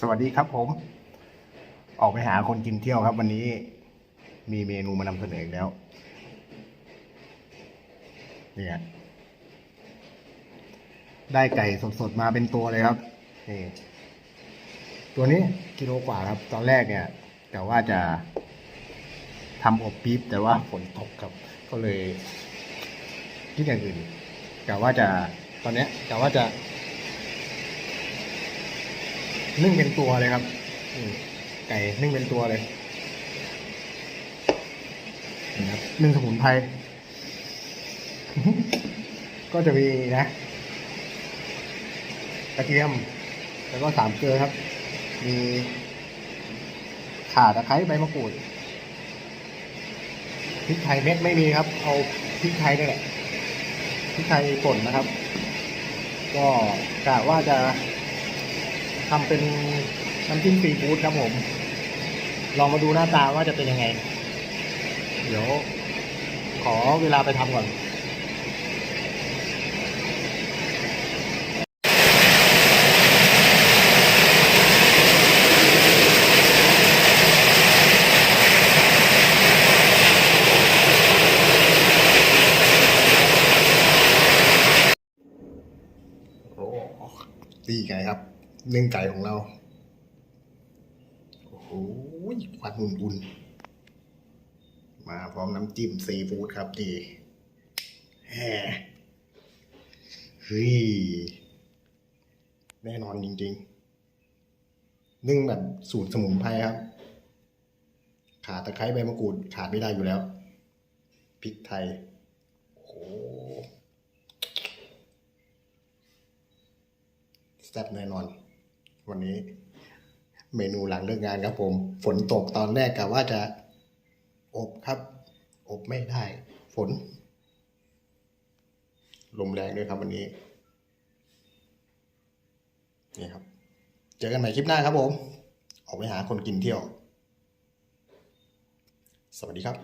สวัสดีครับผม ออกไปหาคนกินเที่ยวครับ วันนี้มีเมนูมานำเสนออีกแล้วเนี่ยได้ไก่สดๆมาเป็นตัวเลยครับนี่ตัวนี้กิโลกว่าครับ ตอนแรกเนี่ย แต่ว่าจะทำอบปี๊บแต่ว่าฝนตกครับ ก็เลยคิดอย่างอื่นแต่ว่าจะตอนเนี้ยแต่ว่าจะ นึ่งเป็นตัวเลยครับไก่นึ่งเป็นตัวเลยนี่ครับนึ่งสมุนไพรก็จะมีนะกระเทียม แล้วก็สามเกลือครับ มีข่าตะไคร้ใบมะกรูดพริกไทยเม็ดไม่มีครับ เอาพริกไทยนี่แหละพริกไทยป่นนะครับ ก็กะว่าจะ ทำเป็นน้ำจิ้มซีฟู้ดครับผม ลองมาดูหน้าตาว่าจะเป็นยังไง เดี๋ยว ขอเวลาไปทำก่อนโอ้ตีไก่ครับ เนึ่งไก่ของเรา โอ้โหควันอุ่นๆ มาพร้อมน้ำจิ้มซีฟู้ดครับดีแหมเฮ้ยแน่นอนจริงๆ นึ่งแบบสูตรสมุนไพรครับ ขาตะไคร้ใบมะกรูดขาดไม่ได้อยู่แล้ว พริกไทย โอ้โหแซ่บแน่นอน วันนี้ เมนูหลังเลิกงานครับผม ฝนตกตอนแรกกะว่าจะอบครับ อบไม่ได้ ฝน ลมแรงด้วยครับวันนี้ นี่ครับ เจอกันใหม่คลิปหน้าครับผม ออกไปหาคนกินเที่ยว สวัสดีครับ